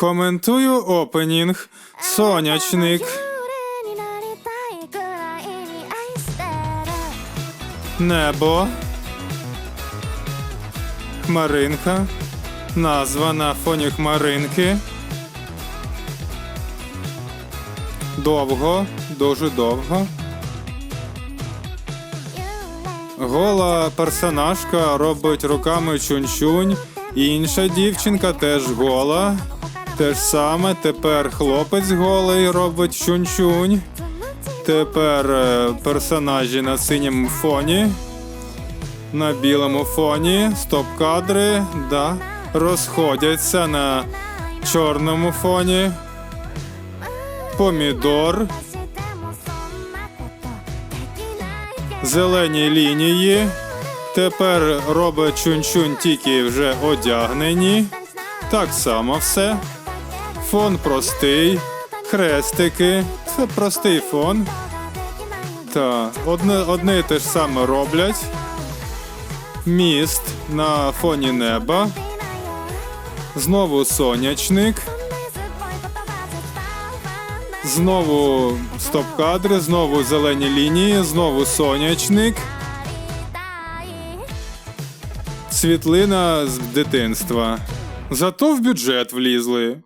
Коментую опенінг Сонячник. Небо. Хмаринка. Назва на фоні хмаринки. Довго, дуже довго. Гола персонажка робить руками чунь-чунь. Інша дівчинка теж гола. Те ж саме тепер хлопець голий робить чунь-чунь. Тепер е, персонажі на синьому фоні. На білому фоні стоп-кадри да, розходяться на чорному фоні. Помідор. Зелені лінії. Тепер робить чунь-чунь тільки вже одягнені. Так само все. Фон простий. Хрестики. Це простий фон. Та, одне, одне і те ж саме роблять. Міст на фоні неба. Знову сонячник. Знову стоп-кадри, знову зелені лінії, знову сонячник. Світлина з дитинства. Зато в бюджет влізли.